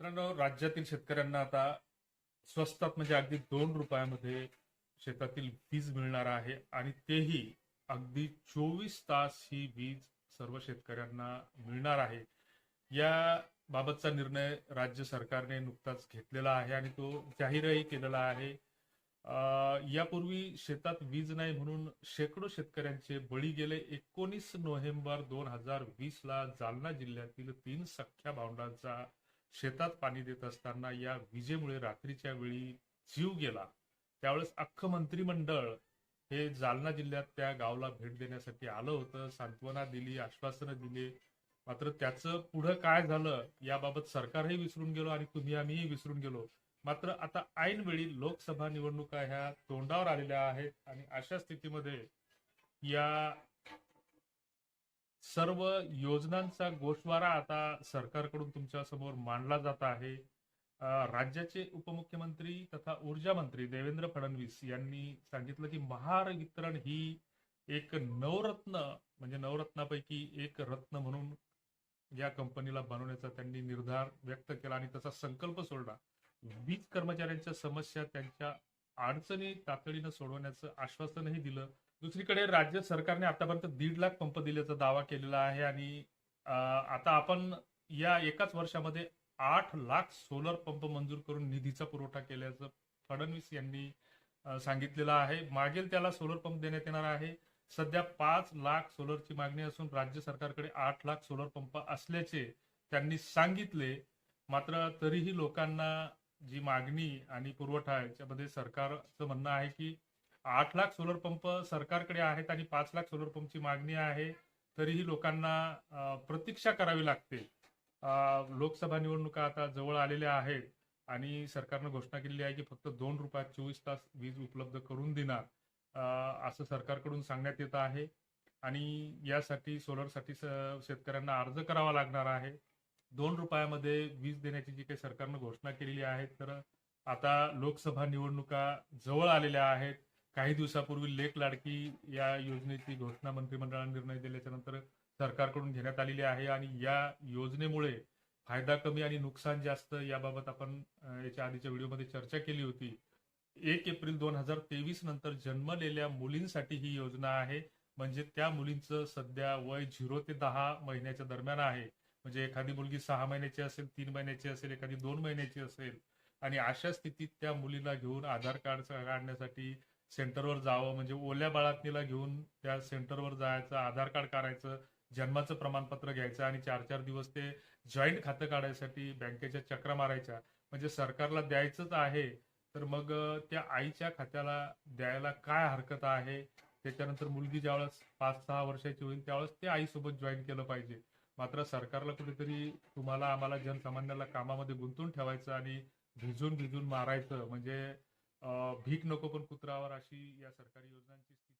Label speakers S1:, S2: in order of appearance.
S1: मित्रांनो राज्यातील शेतकऱ्यांना आता स्वस्तात म्हणजे अगदी दोन रुपयामध्ये शेतातील वीज मिळणार आहे आणि तेही अगदी चोवीस तास ही वीज सर्व शेतकऱ्यांना मिळणार आहे. या बाबतचा निर्णय राज्य सरकारने नुकताच घेतलेला आहे आणि तो जाहीरही केलेला आहे. यापूर्वी शेतात वीज नाही म्हणून शेकडो शेतकऱ्यांचे बळी गेले. एकोणीस नोव्हेंबर दोन हजार वीस ला जालना जिल्ह्यातील तीन सख्या भावंडांचा शेतात पाणी देत असताना या विजेमुळे रात्रीच्या वेळी जीव गेला. त्यावेळेस अख्खं मंत्रिमंडळ हे जालना जिल्ह्यात त्या गावला भेट देण्यासाठी आलं होतं. सांत्वना दिली आश्वासनं दिली. मात्र त्याचं पुढं काय झालं याबाबत सरकारही विसरून गेलो आणि तुम्ही आम्हीही विसरून गेलो. मात्र आता ऐनवेळी लोकसभा निवडणुका ह्या तोंडावर आलेल्या आहेत आणि अशा स्थितीमध्ये या सर्व योजनांचा गोषवारा आता सरकारकडून तुमच्यासमोर मांडला जात आहे. राज्याचे उपमुख्यमंत्री तथा ऊर्जा मंत्री देवेंद्र फडणवीस यांनी सांगितलं की महावितरण ही एक नवरत्न म्हणजे नवरत्नापैकी एक रत्न म्हणून या कंपनीला बनवण्याचा त्यांनी निर्धार व्यक्त केला आणि तसा संकल्प सोडला. वीज कर्मचाऱ्यांच्या समस्या त्यांच्या अडचणी तातडीनं सोडवण्याचं आश्वासनही दिलं. दुसरीकडे राज्य सरकारने आतापर्यंत दीड लाख पंप दिल्याचा दावा केलेला आहे आणि आता आपण या एकाच वर्षामध्ये आठ लाख सोलर पंप मंजूर करून निधीचा पुरवठा केल्याचं फडणवीस यांनी सांगितलेलं आहे. मागेल त्याला सोलर पंप देण्यात येणार आहे. सध्या पाच लाख सोलरची मागणी असून राज्य सरकारकडे आठ लाख सोलर पंप असल्याचे त्यांनी सांगितले. मात्र तरीही लोकांना जी मागणी आणि पुरवठा याच्यामध्ये सरकारचं म्हणणं आहे की आठ लाख सोलर पंप सरकारकडे आहेत आणि पाच लाख सोलर पंपची मागणी आहे तरीही लोकांना प्रतीक्षा करावी लागते. लोकसभा निवडणुका आता जवळ आलेल्या आहेत आणि सरकारनं घोषणा केलेली आहे की फक्त दोन रुपयात चोवीस तास वीज उपलब्ध करून देणार. असं सरकारकडून सांगण्यात येत आहे आणि यासाठी सोलरसाठी स- शेतकऱ्यांना अर्ज करावा लागणार आहे. दोन रुपयामध्ये वीज देण्याची जी काही सरकारनं घोषणा केलेली आहे तर आता लोकसभा निवडणुका जवळ आलेल्या आहेत. काही दिवसापूर्वी लेख लाडकी या योजनेची घोषणा मंत्रिमंडळाने निर्णय दिल्याच्या नंतर सरकारकडून घेण्यात आलेली आहे आणि या योजनेमुळे फायदा कमी आणि नुकसान जास्त याबाबत आपण याच्या आधीच्या व्हिडिओमध्ये चर्चा केली होती. एक एप्रिल दोन हजार तेवीस नंतर जन्मलेल्या मुलींसाठी ही योजना आहे. म्हणजे त्या मुलींचं सध्या वय झिरो ते दहा महिन्याच्या दरम्यान आहे. म्हणजे एखादी मुलगी सहा महिन्याची असेल तीन महिन्याची असेल एखादी दोन महिन्याची असेल. आणि अशा स्थितीत त्या मुलीला घेऊन आधार कार्ड काढण्यासाठी सेंटरवर जावं म्हणजे ओल्या बाळातणीला घेऊन त्या सेंटरवर जायचं आधार कार्ड काढायचं जन्माचं प्रमाणपत्र घ्यायचं आणि चार चार दिवस ते जॉईंट खातं काढायसाठी बँकेच्या चक्रा मारायच्या. म्हणजे सरकारला द्यायचंच आहे तर मग त्या आईच्या खात्याला द्यायला काय हरकत आहे? त्याच्यानंतर मुलगी ज्यावेळेस पाच सहा वर्षाची होईल त्यावेळेस ते आईसोबत जॉईन केलं पाहिजे. मात्र सरकारला कुठेतरी तुम्हाला आम्हाला जनसामान्याला कामामध्ये गुंतून ठेवायचं आणि भिजून भिजून मारायचं. म्हणजे भीक नको पण कुत्रावर अशी या सरकारी योजनांची स्थिती